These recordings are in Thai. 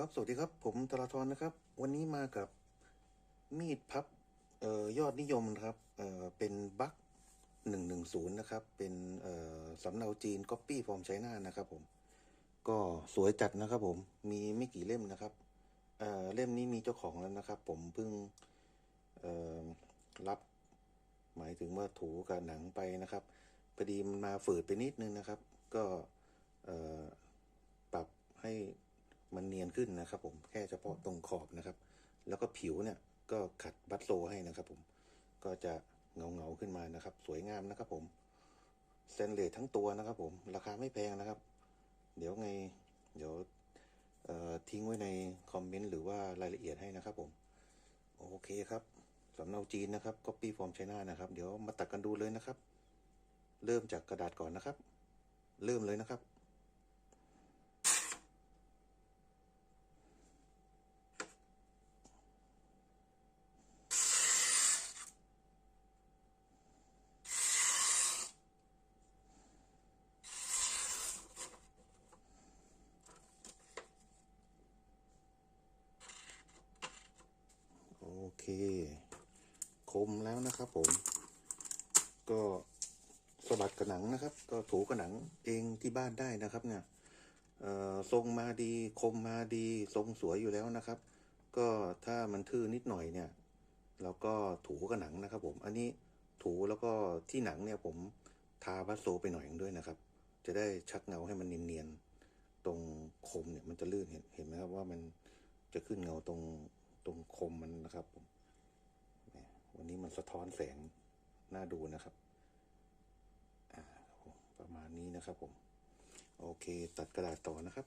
ครับ สวัสดีครับ ผมตราธรนะครับ วันนี้มากับมีดพับเอ่อยอดนิยมนะครับเอ่อเป็นบัคหนึ่งหนึ่งศูนย์นะครับ เป็นเอ่อสำเนาจีนก๊อปปี้ฟอร์มไชน่านะครับผม ก็สวยจัดนะครับผม มีไม่กี่เล่มนะครับเอ่อเล่มนี้มีเจ้าของแล้วนะครับ ผมเพิ่งเอ่อรับ หมายถึงว่าถูกับหนังไปนะครับพอดีมันมาฝืดไปนิดนึงนะครับ ก็เอ่อปรับให้ มันเนียนขึ้นนะครับ ผมแค่เฉพาะตรงขอบนะครับ แล้วก็ผิวเนี่ยก็ขัดบัตโซให้นะครับ ผมก็จะเงาเงาขึ้นมานะครับ สวยงามนะครับ ผมเซนเลสทั้งตัวนะครับ ผมราคาไม่แพงนะครับ เดี๋ยวไง เดี๋ยวทิ้งไว้ในคอมเมนต์หรือว่ารายละเอียดให้นะครับ ผมโอเคครับสำเนาจีนนะครับ Copy from China นะครับ เดี๋ยวมาตัดกันดูเลยนะครับ เริ่มจากกระดาษก่อนนะครับ เริ่มเลยนะครับ เค คมแล้วนะครับผม ก็สะบัดกระหนังนะครับ ก็ถูกระหนังเองที่บ้านได้นะครับ เนี่ยทรงมาดีคมมาดีทรงสวยอยู่แล้วนะครับ ก็ถ้ามันทื่อนิดหน่อยเนี่ยเราก็ถูกระหนังนะครับ ผม อันนี้ถูแล้วก็ที่หนังเนี่ยผมทาบัสโซไปหน่อยหนึ่งด้วยนะครับ จะได้ชักเงาให้มันเนียนๆตรงคมเนี่ยมันจะลื่นเห็นเห็นไหมครับว่ามันจะขึ้นเงาตรง ตรงคมมันนะครับผมวันนี้มันสะท้อนแสงน่าดูนะครับ อ่าครับผมประมาณนี้นะครับผม โอเค ตัดกระดาษต่อนะครับ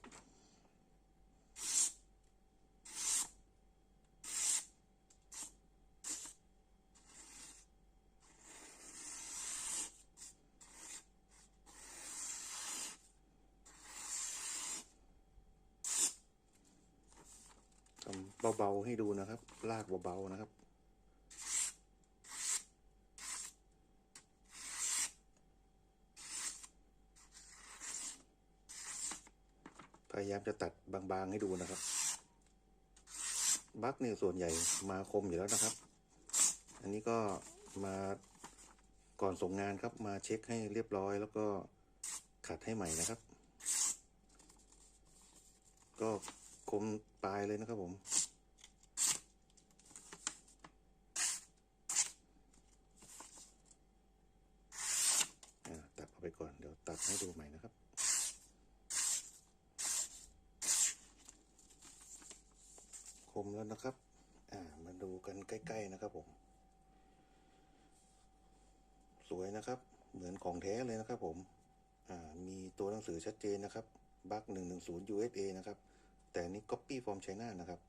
เบาๆให้ดูนะครับ ลากเบาๆนะครับ พยายามจะตัดบางๆให้ดูนะครับ บักเนี่ยส่วนใหญ่มาคมอยู่แล้วนะครับ อันนี้ก็มาก่อนส่งงานครับ มาเช็คให้เรียบร้อยแล้วก็ขัดให้ใหม่นะครับ ก็คมปลายเลยนะครับผม อ่าตัดเอาไปก่อน เดี๋ยว ตัดให้ดูใหม่นะครับ คมแล้วนะครับ อ่า มาดูกันใกล้ ๆ นะครับผม สวยนะครับ เหมือนของแท้เลยนะครับผม อ่า มีตัวหนังสือชัดเจนนะครับ บักหนึ่งหนึ่งศูนย์ USA นะครับ แต่นี่ Copy from China นะครับ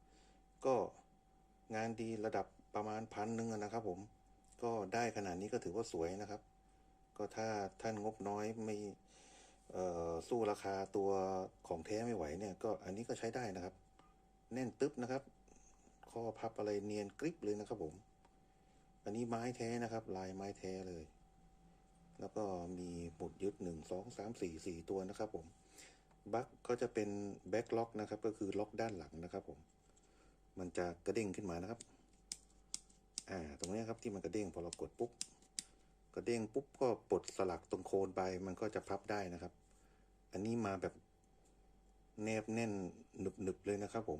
ก็งานดีระดับประมาณพันหนึ่งนะครับผม ก็ได้ขนาดนี้ก็ถือว่าสวยนะครับ ก็ถ้าท่านงบน้อยไม่สู้ราคาตัวของแท้ไม่ไหวเนี่ย ก็อันนี้ก็ใช้ได้นะครับ แน่นตึ๊บนะครับ ข้อพับอะไรเนียนกริบเลยนะครับผม อันนี้ไม้แท้นะครับ ลายไม้แท้เลย แล้วก็มีหมุดยึดหนึ่งสองสามสี่สี่ตัวนะครับผมบัคก็จะเป็นแบ็กล็อกนะครับ ก็คือล็อกด้านหลังนะครับผม มันจะกระเด้งขึ้นมานะครับ อ่า ตรงนี้ครับที่มันกระเด้งพอเรากดปุ๊บ ระเด้งปุ๊บก็ปลดสลักตรงโคนไปมันก็จะพับได้นะครับ อันนี้มาแบบแนบแน่นหนึบหนึบๆเลยนะครับ ผม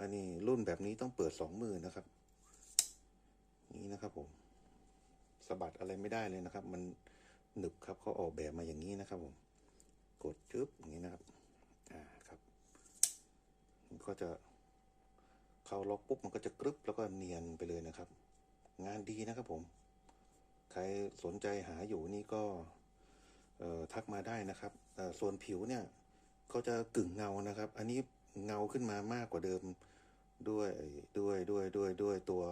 อันนี้รุ่นแบบนี้ต้องเปิดสองมือนะครับ นี่นะครับ ผมสะบัดอะไรไม่ได้เลยนะครับ มันหนึบครับเขาออกแบบมาอย่างนี้นะครับ ผม กดจึ๊บอย่างนี้นะครับ อ่าครับมันก็จะเข้าล็อกปุ๊บมันก็จะกรึบแล้วก็เนียนไปเลยนะครับ งานดีนะครับผม ใครสนใจหาอยู่นี่ก็ทักมาได้นะครับ ส่วนผิวเนี่ยเขาจะกึ่งเงานะครับ อันนี้เงาขึ้นมามากกว่าเดิมด้วยด้วยด้วยด้วยด้วยตัว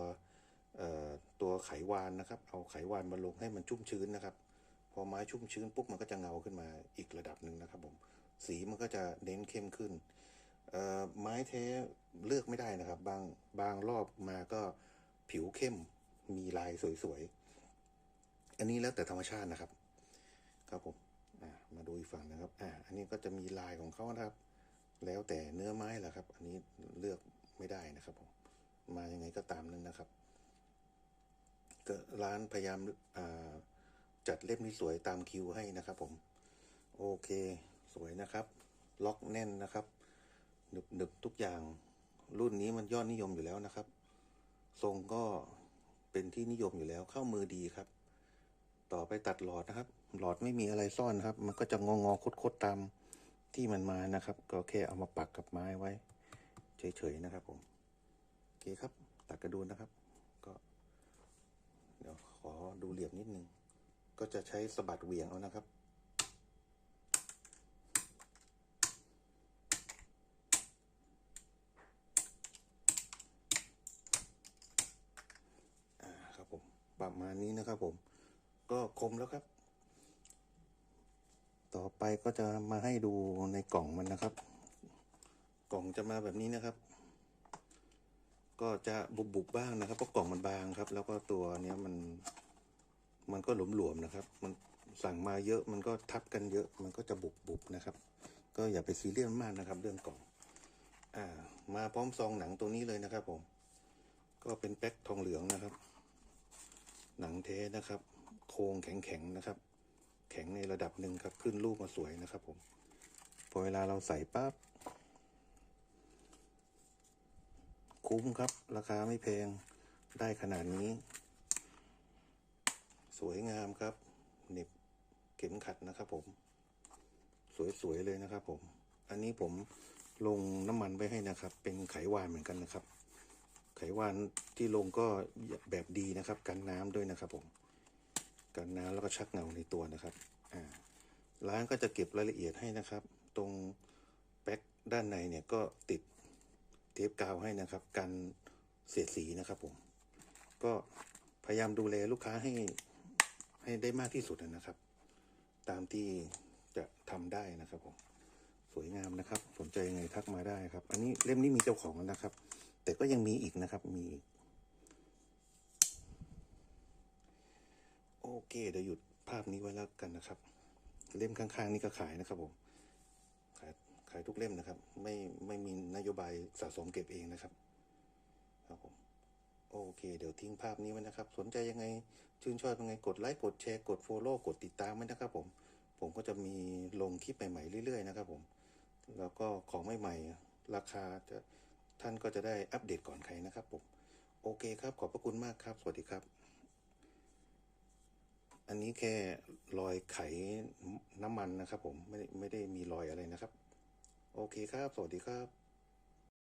ตัวไขวานนะครับ เอาไขวานมาลงให้มันชุ่มชื้นนะครับ พอไม้ชุ่มชื้นปุ๊บมันก็จะเงาขึ้นมาอีกระดับหนึ่งนะครับผมสีมันก็จะเน้นเข้มขึ้นไม้แท้เลือกไม่ได้นะครับ บางบางรอบมาก็ผิวเข้มมีลายสวยๆ อันนี้แล้วแต่ธรรมชาตินะครับ ครับผมมาดูอีกฝั่งนะครับ อ่า อันนี้ก็จะมีลายของเขานะครับ แล้วแต่เนื้อไม้แหละครับ อันนี้เลือกไม่ได้นะครับผม มายังไงก็ตามนั้นนะครับ ก็ร้านพยายามอ่าจัดเล่มนี้สวยตามคิวให้นะครับ ผม โอเค สวยนะครับ ล็อกแน่นนะครับหนึบหนึบทุกอย่าง รุ่นนี้มันยอดนิยมอยู่แล้วนะครับ ทรงก็เป็นที่นิยมอยู่แล้ว เข้ามือดีครับ ต่อไปตัดหลอดนะครับ หลอดไม่มีอะไรซ่อนครับ มันก็จะงองอคดๆตามที่มันมานะครับ ก็แค่เอามาปักกับไม้ไว้ เฉยๆนะครับผมโอเคครับ ตัดกระดูนนะครับ ก็ เดี๋ยวขอดูเหลี่ยมนิดนึง ก็จะใช้สะบัดเหวี่ยงเอานะครับอ่าครับผมประมาณนี้นะครับผม ก็คมแล้วครับ ต่อไปก็จะมาให้ดูในกล่องมันนะครับ กล่องจะมาแบบนี้นะครับ ก็จะบุบๆบ้างนะครับเพราะกล่องมันบางครับ แล้วก็ตัวเนี้ยมันมันก็หลวมๆนะครับ มันสั่งมาเยอะมันก็ทับกันเยอะ มันก็จะบุบๆนะครับ ก็อย่าไปซีเรียสมากนะครับ เรื่องกล่อง อ่า มาพร้อมซองหนังตัวนี้เลยนะครับผม ก็เป็นแป๊กทองเหลืองนะครับ หนังเทนะครับ โครงแข็งๆนะครับ แข็งในระดับหนึ่งครับขึ้นรูปมาสวยนะครับ ผม พอเวลาเราใส่ปั๊บคุ้มครับ ราคาไม่แพงได้ขนาดนี้ สวยงามครับเหน็บเข็มขัดนะครับ ผม สวยๆเลยนะครับ ผม อันนี้ผมลงน้ำมันไว้ให้นะครับ เป็นไขวานเหมือนกันนะครับ ไขวานที่ลงก็แบบดีนะครับ กันน้ำด้วยนะครับผม กันน้ำแล้วก็ชักเงาในตัวนะครับอ่าร้านก็จะเก็บรายละเอียดให้นะครับ ตรงแบ็กด้านในเนี่ยก็ติดเทปกาวให้นะครับ กันเสียดสีนะครับผม ก็พยายามดูแลลูกค้าให้ให้ได้มากที่สุดนะครับ ตามที่จะทำได้นะครับผมสวยงามนะครับ สนใจยังไงทักมาได้ครับ อันนี้เล่มนี้มีเจ้าของแล้วนะครับ แต่ก็ยังมีอีกนะครับมีอีก โอเคเดี๋ยวหยุดภาพนี้ไว้แล้วกันนะครับ เล่มข้างๆ นี่ก็ขายนะครับผม ขายขายทุกเล่มนะครับ ไม่ไม่มีนโยบายสะสมเก็บเองนะครับครับผมโอเค เดี๋ยวทิ้งภาพนี้ไว้นะครับ สนใจยังไง ชื่นชอบยังไงกดไลค์กดแชร์กด Follow กดติดตามไว้นะครับ ผม ผมก็จะมีลงคลิปใหม่ๆเรื่อยๆนะครับ ผม แล้วก็ของใหม่ๆราคาจะท่านก็จะได้อัปเดตก่อนใครนะครับ ผม โอเคครับ ขอบพระคุณมากครับ สวัสดีครับ อันนี้แค่รอยไขน้ำมันนะครับผมไม่ไม่ได้มีรอยอะไรนะครับ โอเคครับ สวัสดีครับ